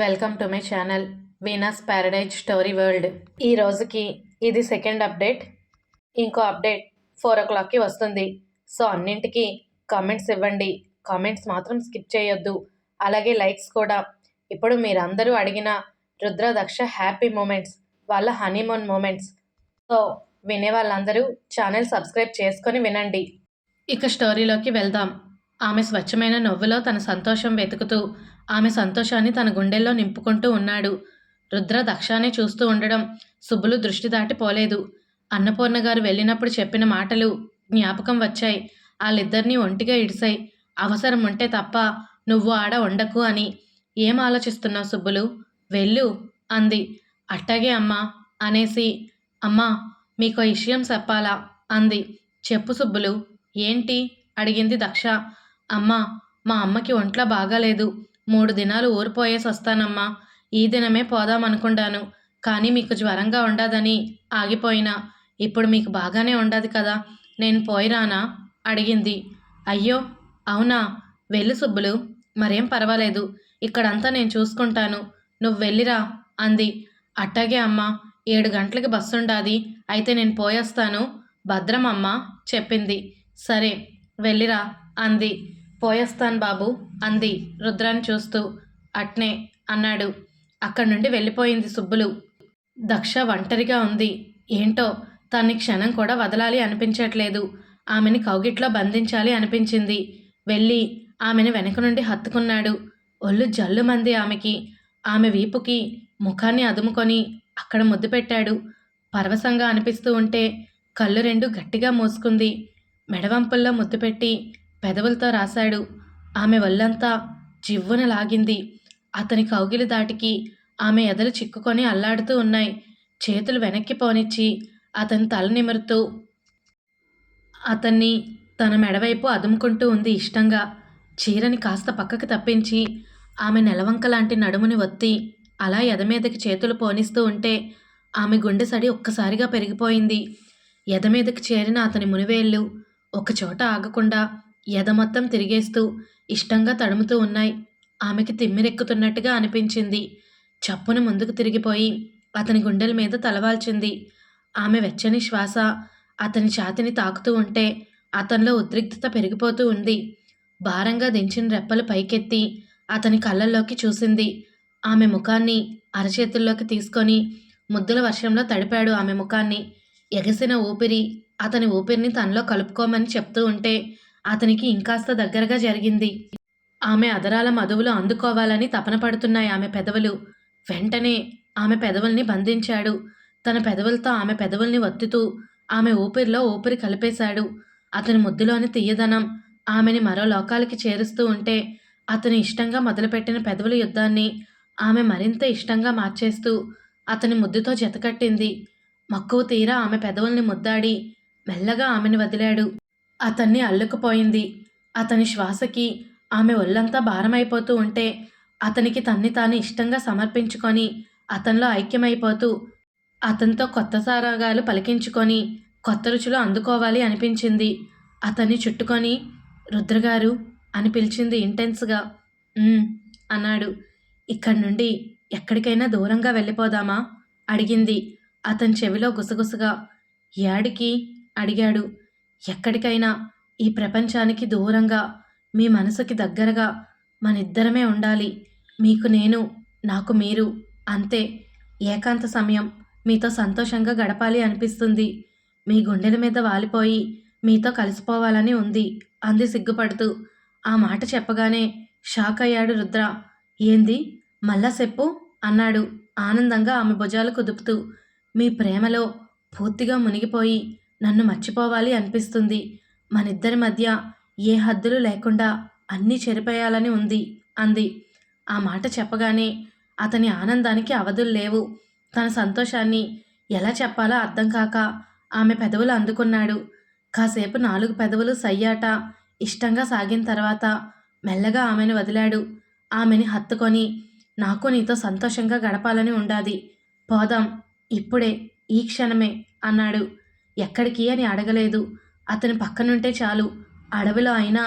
Welcome to my channel Veena's paradise story world. ఈ రోజుకి ఇది సెకండ్ అప్డేట్. ఇంకో అప్డేట్ ఫోర్ ఓ క్లాక్కి వస్తుంది. సో అన్నింటికి కామెంట్స్ ఇవ్వండి. కామెంట్స్ మాత్రం స్కిప్ చేయొద్దు. అలాగే లైక్స్ కూడా. ఇప్పుడు మీరందరూ అడిగిన రుద్రదక్ష హ్యాపీ మూమెంట్స్ వాళ్ళ హనీమూన్ మూమెంట్స్. సో వినే వాళ్ళందరూ ఛానల్ సబ్స్క్రైబ్ చేసుకొని వినండి. ఇక స్టోరీలోకి వెళ్దాం. ఆమె స్వచ్ఛమైన నవ్వులో తన సంతోషం వెతుకుతూ ఆమె సంతోషాన్ని తన గుండెల్లో నింపుకుంటూ ఉన్నాడు. రుద్ర దక్షానే చూస్తూ ఉండడం సుబ్బులు దృష్టి దాటిపోలేదు అన్నపూర్ణ గారు వెళ్ళినప్పుడు చెప్పిన మాటలు జ్ఞాపకం వచ్చాయి. వాళ్ళిద్దరినీ ఒంటిగా ఇడిసాయి అవసరం ఉంటే తప్ప నువ్వు ఆడ ఉండకు అని. ఏం ఆలోచిస్తున్నావు సుబ్బులు? వెళ్ళు అంది. అట్టాగే అమ్మా అనేసి. అమ్మా మీకు విషయం చెప్పాలా అంది. చెప్పు సుబ్బులు. ఏంటి? అడిగింది దక్ష. అమ్మా మా అమ్మకి ఒంట్లో బాగాలేదు. మూడు దినాలు ఊరిపోయేసి వస్తానమ్మా ఈ దినమే పోదామనుకుంటాను. కానీ మీకు జ్వరంగా ఉండదని ఆగిపోయినా. ఇప్పుడు మీకు బాగానే ఉండదు కదా. నేను పోయిరానా? అడిగింది. అయ్యో అవునా? వెళ్ళు సుబ్బులు. మరేం పర్వాలేదు. ఇక్కడంతా నేను చూసుకుంటాను. నువ్వు వెళ్ళిరా అంది. అట్టాగే అమ్మా. ఏడు గంటలకి బస్సు ఉండాది అయితే నేను పోయేస్తాను. భద్రం అమ్మ చెప్పింది. సరే వెళ్ళిరా అంది. పోయేస్తాను బాబు అంది రుద్రాన్ని చూస్తూ. అట్నే అన్నాడు. అక్కడి నుండి వెళ్ళిపోయింది సుబ్బులు. దక్ష ఒంటరిగా ఉంది. ఏంటో తన్ని క్షణం కూడా వదలాలి అనిపించట్లేదు. ఆమెని కౌగిట్లో బంధించాలి అనిపించింది. వెళ్ళి ఆమెను వెనక నుండి హత్తుకున్నాడు. ఒళ్ళు జల్లుమంది ఆమెకి. ఆమె వీపుకి ముఖాన్ని అదుముకొని అక్కడ ముద్దు పెట్టాడు. పరవశంగా అనిపిస్తూ ఉంటే కళ్ళు రెండు గట్టిగా మూసుకుంది. మెడవంపుల్లో ముద్దు పెట్టి పెదవులతో రాశాడు. ఆమె వల్లంతా జివ్వున లాగింది. అతని కౌగిలి దాటికి ఆమె ఎదలు చిక్కుకొని అల్లాడుతూ ఉన్నాయి. చేతులు వెనక్కి పోనిచ్చి అతని తల నిమురుతూ అతన్ని తన మెడవైపు అదుముకుంటూ ఉంది ఇష్టంగా. చీరని కాస్త పక్కకి తప్పించి ఆమె నెలవంక లాంటి నడుముని ఒత్తి అలా ఎదమీదకి చేతులు పోనిస్తూ ఉంటే ఆమె గుండె సడి ఒక్కసారిగా పెరిగిపోయింది. ఎదమీదకి చేరిన అతని మునివేళ్ళు ఒకచోట ఆగకుండా ఎద మొత్తం తిరిగేస్తూ ఇష్టంగా తడుముతూ ఉన్నాయి. ఆమెకి తిమ్మిరెక్కుతున్నట్టుగా అనిపించింది. చప్పున ముందుకు తిరిగిపోయి అతని గుండెల మీద తలవాల్చింది. ఆమె వెచ్చని శ్వాస అతని ఛాతిని తాకుతూ ఉంటే అతనిలో ఉద్రిక్తత పెరిగిపోతూ ఉంది. భారంగా దించిన రెప్పలు పైకెత్తి అతని కళ్ళల్లోకి చూసింది. ఆమె ముఖాన్ని అరచేతుల్లోకి తీసుకొని ముద్దుల వర్షంలో తడిపాడు ఆమె ముఖాన్ని. ఎగసిన ఊపిరి అతని ఊపిరిని తనలో కలుపుకోమని చెప్తూ ఉంటే అతనికి ఇంకాస్త దగ్గరగా జరిగింది. ఆమె అదరాల మధువులు అందుకోవాలని తపన పడుతున్నాయి ఆమె పెదవులు. వెంటనే ఆమె పెదవుల్ని బంధించాడు. తన పెదవులతో ఆమె పెదవుల్ని వత్తుతూ ఆమె ఊపిరిలో ఊపిరి కలిపేశాడు. అతని ముద్దులోని తీయదనం ఆమెని మరో లోకాలకి చేరుస్తూ ఉంటే అతని ఇష్టంగా మొదలుపెట్టిన పెదవుల యుద్ధాన్ని ఆమె మరింత ఇష్టంగా మార్చేస్తూ అతని ముద్దుతో జతకట్టింది. మక్కువ తీరా ఆమె పెదవుల్ని ముద్దాడి మెల్లగా ఆమెను వదిలాడు. అతన్ని అల్లుకుపోయింది. అతని శ్వాసకి ఆమె ఒళ్ళంతా భారమైపోతూ ఉంటే అతనికి తన్ని తాను ఇష్టంగా సమర్పించుకొని అతనిలో ఐక్యమైపోతూ అతనితో కొత్త సారాగాలు పలికించుకొని కొత్త రుచులు అందుకోవాలి అనిపించింది. అతన్ని చుట్టుకొని రుద్రగారు అని పిలిచింది ఇంటెన్స్గా. అన్నాడు. ఇక్కడి నుండి ఎక్కడికైనా దూరంగా వెళ్ళిపోదామా? అడిగింది. అతని చెవిలో గుసగుసగా యాడికి? అడిగాడు. ఎక్కడికైనా ఈ ప్రపంచానికి దూరంగా మీ మనసుకి దగ్గరగా మనిద్దరమే ఉండాలి. మీకు నేను నాకు మీరు అంతే. ఏకాంత సమయం మీతో సంతోషంగా గడపాలి అనిపిస్తుంది. మీ గుండెల మీద వాలిపోయి మీతో కలిసిపోవాలని ఉంది అంది సిగ్గుపడుతూ. ఆ మాట చెప్పగానే షాక్ అయ్యాడు రుద్ర. ఏంది? మళ్ళా చెప్పు అన్నాడు ఆనందంగా ఆమె భుజాలు కుదుపుతూ. మీ ప్రేమలో పూర్తిగా మునిగిపోయి నన్ను మర్చిపోవాలి అనిపిస్తుంది. మనిద్దరి మధ్య ఏ హద్దులు లేకుండా అన్నీ చెరిపేయాలని ఉంది అంది. ఆ మాట చెప్పగానే అతని ఆనందానికి అవధులు లేవు. తన సంతోషాన్ని ఎలా చెప్పాలో అర్థం కాక ఆమె పెదవులు అందుకున్నాడు. కాసేపు నాలుగు పెదవులు సయ్యాట ఇష్టంగా సాగిన తర్వాత మెల్లగా ఆమెను వదిలాడు. ఆమెని హత్తుకొని నాకు నీతో సంతోషంగా గడపాలని ఉండాది. పోదాం ఇప్పుడే ఈ క్షణమే అన్నాడు. ఎక్కడికి అని అడగలేదు. అతని పక్కనుంటే చాలు. అడవిలో అయినా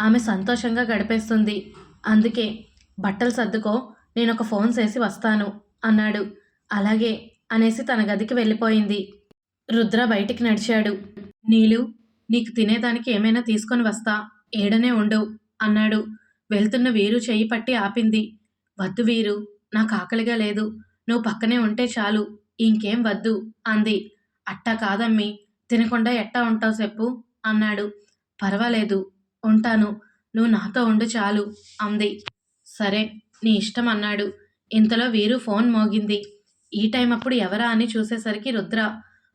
ఆమె సంతోషంగా గడిపేస్తుంది. అందుకే బట్టలు సర్దుకో నేను ఒక ఫోన్ చేసి వస్తాను అన్నాడు. అలాగే అనేసి తన గదికి వెళ్ళిపోయింది. రుద్ర బయటికి నడిచాడు. నీలు నీకు తినేదానికి ఏమైనా తీసుకొని వస్తా ఏడనే ఉండు అన్నాడు. వెళ్తున్న వీరు చెయ్యి పట్టి ఆపింది. వద్దు వీరు నాకు ఆకలిగా లేదు. నువ్వు పక్కనే ఉంటే చాలు. ఇంకేం వద్దు అంది. అట్టా కాదమ్మి. తినకుండా ఎట్టా ఉంటావు చెప్పు అన్నాడు. పర్వాలేదు ఉంటాను. నువ్వు నాతో ఉండు చాలు అంది. సరే నీ ఇష్టం అన్నాడు. ఇంతలో వీరు ఫోన్ మోగింది. ఈ టైం అప్పుడు ఎవరా అని చూసేసరికి రుద్ర.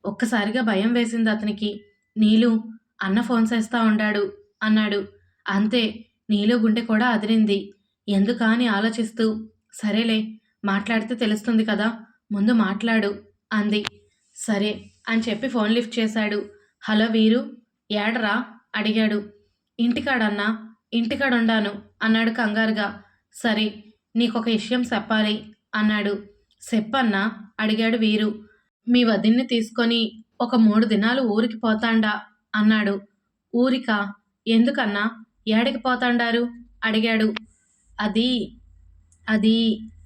ఒక్కసారిగా భయం వేసింది అతనికి. నీలు అన్న ఫోన్ చేస్తా ఉండాడు అన్నాడు. అంతే నీలు గుండె కూడా అదిరింది. ఎందుకా అని ఆలోచిస్తూ సరేలే మాట్లాడితే తెలుస్తుంది కదా ముందు మాట్లాడు అంది. సరే అని చెప్పి ఫోన్ లిఫ్ట్ చేశాడు. హలో వీరు ఏడరా? అడిగాడు. ఇంటికాడన్నా? ఇంటికాడుండాను అన్నాడు కంగారుగా. సరే నీకొక విషయం చెప్పాలి అన్నాడు. చెప్పన్నా? అడిగాడు వీరు. మీ వదిన్ని తీసుకొని ఒక మూడు దినాలు ఊరికి పోతాండా అన్నాడు. ఊరికా? ఎందుకన్నా? ఏడికి పోతాండారు? అడిగాడు. అది అది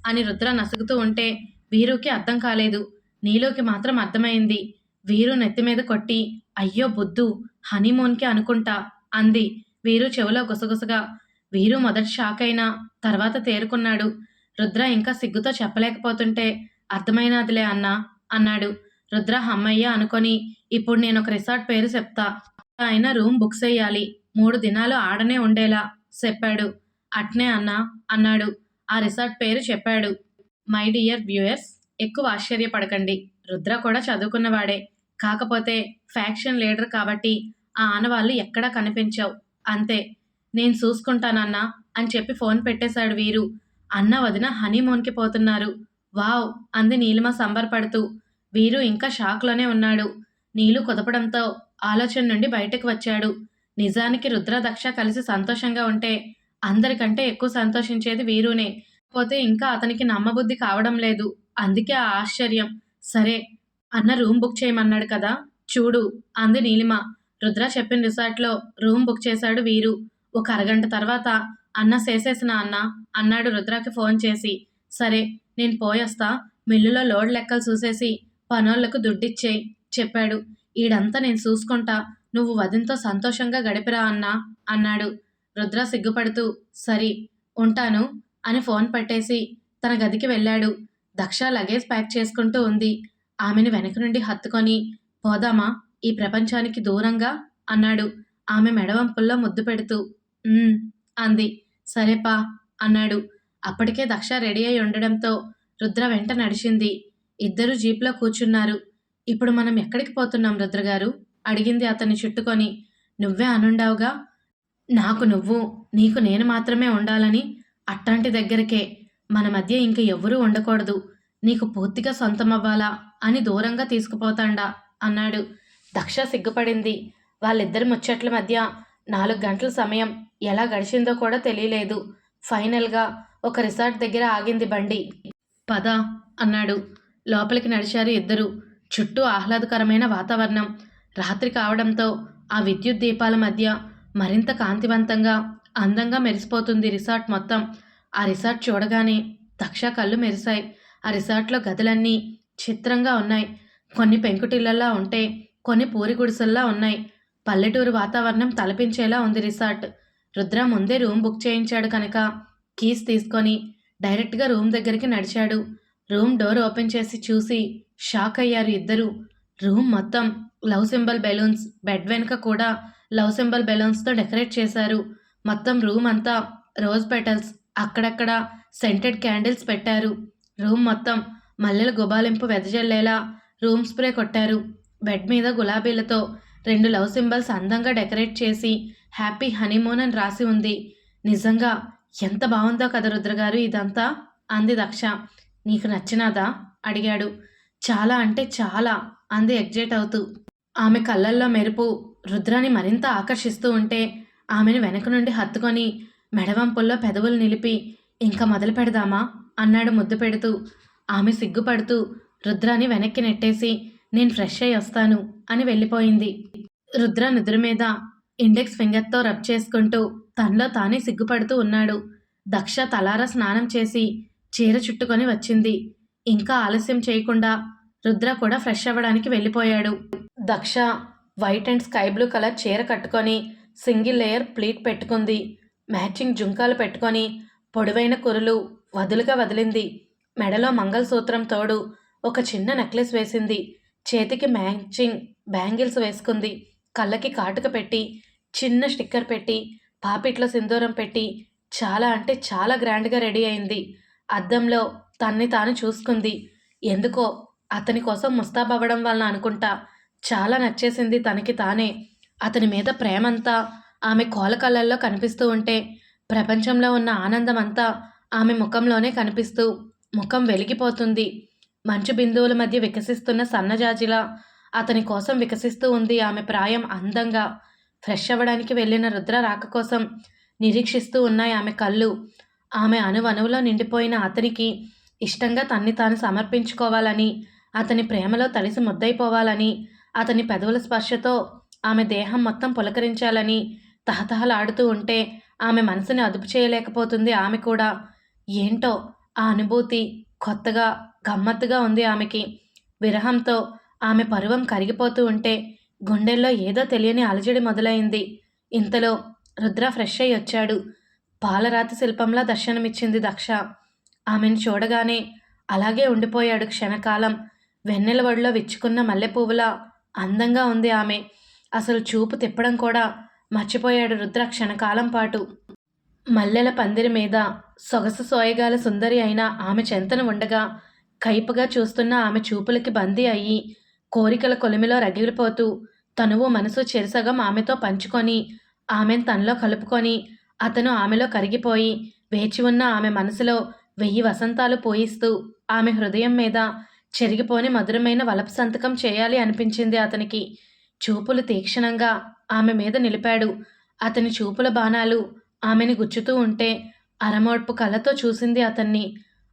అని రుద్ర నసుగుతూ ఉంటే వీరుకి అర్థం కాలేదు. నీలోకి మాత్రం అర్థమైంది. వీరు నెత్తి మీద కొట్టి అయ్యో బుద్ధు హనీమూన్కి అనుకుంటా అంది. వీరు చెవిలో గుసగుసగా వీరు మొదటి షాక్ అయినా తర్వాత తేరుకున్నాడు. రుద్ర ఇంకా సిగ్గుతో చెప్పలేకపోతుంటే అర్థమైనదిలే అన్నా అన్నాడు. రుద్ర హమ్మయ్య అనుకొని ఇప్పుడు నేను ఒక రిసార్ట్ పేరు చెప్తా. ఆయన రూమ్ బుక్ చేయాలి. మూడు దినాలు ఆడనే ఉండేలా చెప్పాడు. అట్నే అన్నా అన్నాడు. ఆ రిసార్ట్ పేరు చెప్పాడు. మై డియర్ వ్యూయర్స్ ఎక్కువ ఆశ్చర్యపడకండి. రుద్ర కూడా చదువుకున్నవాడే. కాకపోతే ఫ్యాక్షన్ లీడర్ కాబట్టి ఆ ఆనవాళ్ళు ఎక్కడా కనిపించావు. అంతే. నేను చూసుకుంటానన్నా అని చెప్పి ఫోన్ పెట్టేశాడు వీరు. అన్న వదిన హనీమూన్కి పోతున్నారు. వావ్! అంది నీలిమ సంబరపడుతూ. వీరు ఇంకా షాక్లోనే ఉన్నాడు. నీలు కుదపడంతో ఆలోచన నుండి బయటకు వచ్చాడు. నిజానికి రుద్రదక్ష కలిసి సంతోషంగా ఉంటే అందరికంటే ఎక్కువ సంతోషించేది వీరునే. పోతే ఇంకా అతనికి నమ్మబుద్ధి కావడం లేదు. అందుకే ఆ ఆశ్చర్యం. సరే అన్న రూమ్ బుక్ చేయమన్నాడు కదా? చూడు అంది నీలిమ. రుద్ర చెప్పిన రిసార్ట్లో రూమ్ బుక్ చేశాడు వీరు. ఒక అరగంట తర్వాత అన్న చేసేసిన అన్న అన్నాడు రుద్రకి ఫోన్ చేసి. సరే నేను పోయొస్తా. మిల్లులో లోడ్ లెక్కలు చూసేసి పనోళ్ళకు దుడ్డిచ్చేయి చెప్పాడు. ఈడంతా నేను చూసుకుంటా. నువ్వు వదినతో సంతోషంగా గడిపిరా అన్నా అన్నాడు. రుద్ర సిగ్గుపడుతూ సరి ఉంటాను అని ఫోన్ పట్టేసి తన గదికి వెళ్ళాడు. దక్ష లగేజ్ ప్యాక్ చేసుకుంటూ ఉంది. ఆమెను వెనక నుండి హత్తుకొని పోదామా ఈ ప్రపంచానికి దూరంగా అన్నాడు. ఆమె మెడవంపుల్లో ముద్దు పెడుతూ అంది. సరేపా అన్నాడు. అప్పటికే దక్ష రెడీ అయి ఉండడంతో రుద్ర వెంట నడిచింది. ఇద్దరు జీప్లో కూర్చున్నారు. ఇప్పుడు మనం ఎక్కడికి పోతున్నాం రుద్రగారు అడిగింది అతన్ని చుట్టుకొని. నువ్వే అనుండావుగా నాకు నువ్వు నీకు నేను మాత్రమే ఉండాలని అట్టాంటి దగ్గరికే మన మధ్య ఇంక ఎవ్వరూ ఉండకూడదు. నీకు పూర్తిగా సొంతమవ్వాలా? అని దూరంగా తీసుకుపోతాండా అన్నాడు. దక్ష సిగ్గుపడింది. వాళ్ళిద్దరి ముచ్చట్ల మధ్య నాలుగు గంటల సమయం ఎలా గడిచిందో కూడా తెలియలేదు. ఫైనల్గా ఒక రిసార్ట్ దగ్గర ఆగింది బండి. పద అన్నాడు. లోపలికి నడిచారు ఇద్దరు. చుట్టూ ఆహ్లాదకరమైన వాతావరణం. రాత్రి కావడంతో ఆ విద్యుత్ దీపాల మధ్య మరింత కాంతివంతంగా అందంగా మెరిసిపోతుంది రిసార్ట్ మొత్తం. ఆ రిసార్ట్ చూడగానే దక్ష కళ్ళు మెరిశాయి. ఆ రిసార్ట్లో గదులన్నీ చిత్రంగా ఉన్నాయి. కొన్ని పెంకుటిళ్ళలా ఉంటే కొన్ని పూరి గుడిసెల్లా ఉన్నాయి. పల్లెటూరు వాతావరణం తలపించేలా ఉంది రిసార్ట్. రుద్ర ముందే రూమ్ బుక్ చేయించాడు కనుక కీస్ తీసుకొని డైరెక్ట్గా రూమ్ దగ్గరికి నడిచాడు. రూమ్ డోర్ ఓపెన్ చేసి చూసి షాక్ అయ్యారు ఇద్దరు. రూమ్ మొత్తం లవ్ సింబల్ బెలూన్స్ బెడ్ వెనుక కూడా లవ్ సింబల్ బెలూన్స్తో డెకరేట్ చేశారు. మొత్తం రూమ్ అంతా రోజ్ పెటల్స్ అక్కడక్కడ సెంటెడ్ క్యాండిల్స్ పెట్టారు. రూమ్ మొత్తం మల్లెల గుబాలింపు వెదజల్లేలా రూమ్ స్ప్రే కొట్టారు. బెడ్ మీద గులాబీలతో రెండు లవ్ సింబల్స్ అందంగా డెకరేట్ చేసి హ్యాపీ హనీమూన్ అని రాసి ఉంది. నిజంగా ఎంత బాగుందో కదా రుద్రగారు ఇదంతా? అంది దక్ష. నీకు నచ్చినాదా? అడిగాడు. చాలా అంటే చాలా అంది ఎగ్జైట్ అవుతూ. ఆమె కళ్ళల్లో మెరుపు. రుద్రాన్ని మరింత ఆకర్షిస్తూ ఉంటే ఆమెను వెనక నుండి హత్తుకొని మెడవంపుల్లో పెదవులు నిలిపి ఇంకా మొదలు పెడదామా? అన్నాడు ముద్దు పెడుతూ. ఆమె సిగ్గుపడుతూ రుద్రాని వెనక్కి నెట్టేసి నేను ఫ్రెష్ అయి వస్తాను అని వెళ్ళిపోయింది. రుద్ర నిద్ర మీద ఇండెక్స్ ఫింగర్తో రబ్ చేసుకుంటూ తనలో తానే సిగ్గుపడుతూ ఉన్నాడు. దక్ష తలార స్నానం చేసి చీర చుట్టుకొని వచ్చింది. ఇంకా ఆలస్యం చేయకుండా రుద్ర కూడా ఫ్రెష్ అవ్వడానికి వెళ్ళిపోయాడు. Daksha white and sky blue colour చీర కట్టుకొని సింగిల్ లేయర్ ప్లీట్ పెట్టుకుంది. మ్యాచింగ్ జుంకాలు పెట్టుకొని పొడవైన కురులు వదులుగా వదిలింది. మెడలో మంగళసూత్రం తోడు ఒక చిన్న నెక్లెస్ వేసింది. చేతికి మ్యాచింగ్ బ్యాంగిల్స్ వేసుకుంది. కళ్ళకి కాటుక పెట్టి చిన్న స్టిక్కర్ పెట్టి పాపిట్లో సింధూరం పెట్టి చాలా అంటే చాలా గ్రాండ్గా రెడీ అయింది. అద్దంలో తన్ని తాను చూసుకుంది. ఎందుకో అతని కోసం ముస్తాబవ్వడం వలన అనుకుంటా. చాలా నచ్చేసింది తనకి తానే. అతని మీద ప్రేమంతా ఆమె కోల కళ్ళల్లో కనిపిస్తూ ఉంటే ప్రపంచంలో ఉన్న ఆనందం అంతా ఆమె ముఖంలోనే కనిపిస్తూ ముఖం వెలిగిపోతుంది. మంచు బిందువుల మధ్య వికసిస్తున్న సన్నజాజిలా అతని కోసం వికసిస్తూ ఉంది ఆమె ప్రాయం అందంగా. ఫ్రెష్ అవ్వడానికి వెళ్ళిన రుద్ర రాక కోసం నిరీక్షిస్తూ ఉన్నాయి ఆమె కళ్ళు. ఆమె అణువణువులో నిండిపోయిన అతనికి ఇష్టంగా తన్ని తాను సమర్పించుకోవాలని అతని ప్రేమలో తడిసి ముద్దైపోవాలని అతని పెదవుల స్పర్శతో ఆమె దేహం మొత్తం పులకరించాలని తహతహలాడుతూ ఉంటే ఆమె మనసుని అదుపు చేయలేకపోతుంది ఆమె కూడా. ఏంటో ఆ అనుభూతి కొత్తగా గమ్మత్తుగా ఉంది ఆమెకి. విరహంతో ఆమె పరువం కరిగిపోతూ ఉంటే గుండెల్లో ఏదో తెలియని అలజడి మొదలైంది. ఇంతలో రుద్ర ఫ్రెష్ అయ్యి వచ్చాడు. పాలరాతి శిల్పంలా దర్శనమిచ్చింది దక్ష. ఆమెను చూడగానే అలాగే ఉండిపోయాడు క్షణకాలం. వెన్నెల వడిలో విచ్చుకున్న మల్లెపువ్వులా అందంగా ఉంది ఆమె. అసలు చూపు తిప్పడం కూడా మర్చిపోయాడు రుద్ర క్షణకాలం పాటు. మల్లెల పందిరి మీద సొగసు సోయగాల సుందరి అయిన ఆమె చెంతన ఉండగా కైపుగా చూస్తున్న ఆమె చూపులకి బందీ అయ్యి కోరికల కొలిమిలో రగిలిపోతూ తనువు మనసు చెరసగం ఆమెతో పంచుకొని ఆమెను తనలో కలుపుకొని అతను ఆమెలో కరిగిపోయి వేచి ఉన్న ఆమె మనసులో వెయ్యి వసంతాలు పోయిస్తూ ఆమె హృదయం మీద చెరిగిపోని మధురమైన వలప సంతకం చేయాలి అనిపించింది అతనికి. చూపులు తీక్షణంగా ఆమె మీద నిలిపాడు. అతని చూపుల బాణాలు ఆమెని గుచ్చుతూ ఉంటే అరమోడ్పు కళ్ళతో చూసింది అతన్ని.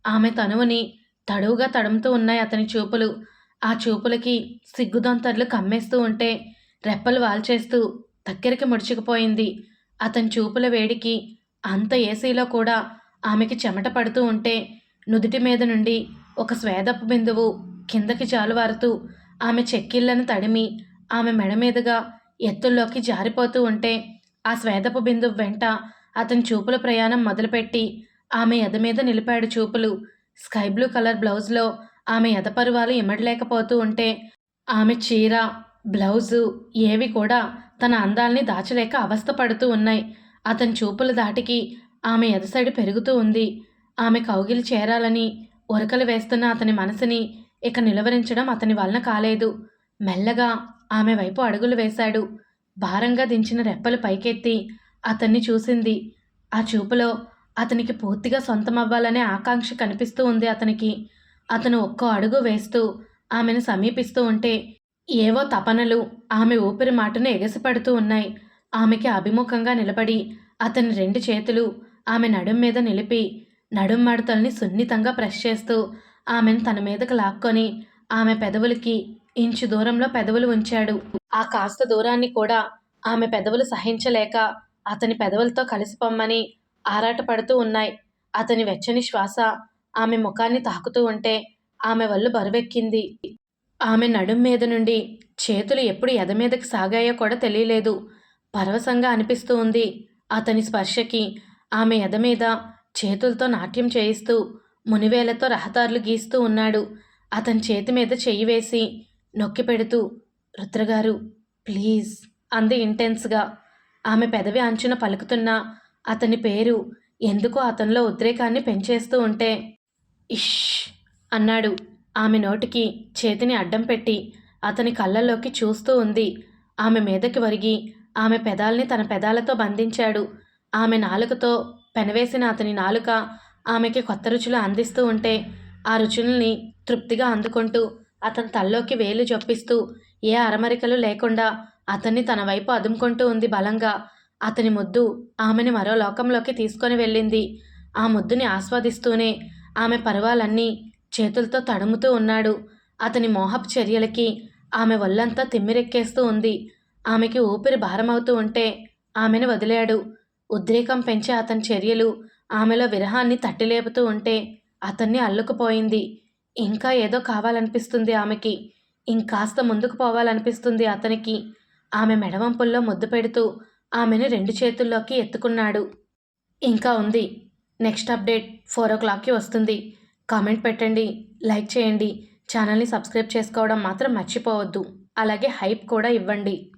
ఆమె తనువుని తడువుగా తడుముతూ ఉన్నాయి అతని చూపులు. ఆ చూపులకి సిగ్గుదొంతర్లు కమ్మేస్తూ ఉంటే రెప్పలు వాల్చేస్తూ దగ్గరికి ముడుచుకుపోయింది. అతని చూపుల వేడికి అంత ఏసీలో కూడా ఆమెకి చెమట పడుతూ ఉంటే నుదుటి మీద నుండి ఒక స్వేదపు బిందువు కిందకి జాలువారుతూ ఆమె చెక్కిళ్ళను తడిమి ఆమె మెడ మీదుగా ఎత్తుల్లోకి జారిపోతూ ఉంటే ఆ స్వేదపు బిందు వెంట అతని చూపుల ప్రయాణం మొదలుపెట్టి ఆమె ఎద మీద నిలిపాడు చూపులు. స్కై బ్లూ కలర్ బ్లౌజ్లో ఆమె ఎదపరువాలు ఇమ్మడలేకపోతూ ఉంటే ఆమె చీర బ్లౌజు ఏవి కూడా తన అందాల్ని దాచలేక అవస్థపడుతూ ఉన్నాయి. అతని చూపుల దాటికి ఆమె ఎదసడి పెరుగుతూ ఉంది. ఆమె కౌగిలి చేరాలని ఉరకలు వేస్తున్న అతని మనసుని ఇక నిలువరించడం అతని వలన కాలేదు. మెల్లగా ఆమె వైపు అడుగులు వేశాడు. భారంగా దించిన రెప్పలు పైకెత్తి అతన్ని చూసింది. ఆ చూపులో అతనికి పూర్తిగా సొంతమవ్వాలనే ఆకాంక్ష కనిపిస్తూ ఉంది అతనికి. అతను ఒక్కో అడుగు వేస్తూ ఆమెను సమీపిస్తూ ఉంటే ఏవో తపనలు ఆమె ఊపిరి మాటను ఎగసిపడుతూ ఉన్నాయి. ఆమెకి అభిముఖంగా నిలబడి అతని రెండు చేతులు ఆమె నడుం మీద నిలిపి నడుం మడతల్ని సున్నితంగా ప్రెస్ చేస్తూ ఆమెను తన మీదకు లాక్కొని ఆమె పెదవులకి ఇంచు దూరంలో పెదవులు ఉంచాడు. ఆ కాస్త దూరాన్ని కూడా ఆమె పెదవులు సహించలేక అతని పెదవులతో కలిసిపోమ్మని ఆరాటపడుతూ ఉన్నాయి. అతని వెచ్చని శ్వాస ఆమె ముఖాన్ని తాకుతూ ఉంటే ఆమె వల్లు బరువెక్కింది. ఆమె నడుం మీద నుండి చేతులు ఎప్పుడు ఎద మీదకి సాగాయో కూడా తెలియలేదు. పరవశంగా అనిపిస్తూ ఉంది. అతని స్పర్శకి ఆమె ఎద మీద చేతులతో నాట్యం చేయిస్తూ మునివేలతో రహదారులు గీస్తూ ఉన్నాడు. అతని చేతి మీద చెయ్యి వేసి నొక్కి పెడుతూ రుద్రగారు ప్లీజ్ అంది ఇంటెన్స్గా. ఆమె పెదవి అంచున పలుకుతున్న అతని పేరు ఎందుకో అతనిలో ఉద్రేకాన్ని పెంచేస్తూ ఉంటే ఇష్ అన్నాడు. ఆమె నోటికి చేతిని అడ్డం పెట్టి అతని కళ్ళల్లోకి చూస్తూ ఉంది. ఆమె మీదకి వరిగి ఆమె పెదాల్ని తన పెదాలతో బంధించాడు. ఆమె నాలుకతో పెనవేసిన అతని నాలుక ఆమెకి కొత్త రుచులు అందిస్తూ ఉంటే ఆ రుచుల్ని తృప్తిగా అందుకుంటూ అతని తల్లోకి వేలు చొప్పిస్తూ ఏ అరమరికలు లేకుండా అతన్ని తన వైపు అదుముకుంటూ ఉంది బలంగా. అతని ముద్దు ఆమెని మరో లోకంలోకి తీసుకొని వెళ్ళింది. ఆ ముద్దుని ఆస్వాదిస్తూనే ఆమె పర్వాలన్నీ చేతులతో తడుముతూ ఉన్నాడు. అతని మోహపు చర్యలకి ఆమె ఒళ్ళంతా తిమ్మిరెక్కేస్తూ ఉంది. ఆమెకి ఊపిరి భారమవుతూ ఉంటే ఆమెను వదిలాడు. ఉద్రేకం పెంచే అతని చర్యలు ఆమెలో విరహాన్ని తట్టిలేపుతూ ఉంటే అతన్ని అల్లుకుపోయింది. ఇంకా ఏదో కావాలనిపిస్తుంది ఆమెకి. ఇంకాస్త ముందుకు పోవాలనిపిస్తుంది అతనికి. ఆమె మెడవంపుల్లో ముద్దు పెడుతూ ఆమెను రెండు చేతుల్లోకి ఎత్తుకున్నాడు. ఇంకా ఉంది. నెక్స్ట్ అప్డేట్ ఫోర్ ఓ క్లాక్కి వస్తుంది. కామెంట్ పెట్టండి లైక్ చేయండి. ఛానల్ని సబ్స్క్రైబ్ చేసుకోవడం మాత్రం మర్చిపోవద్దు. అలాగే హైప్ కూడా ఇవ్వండి.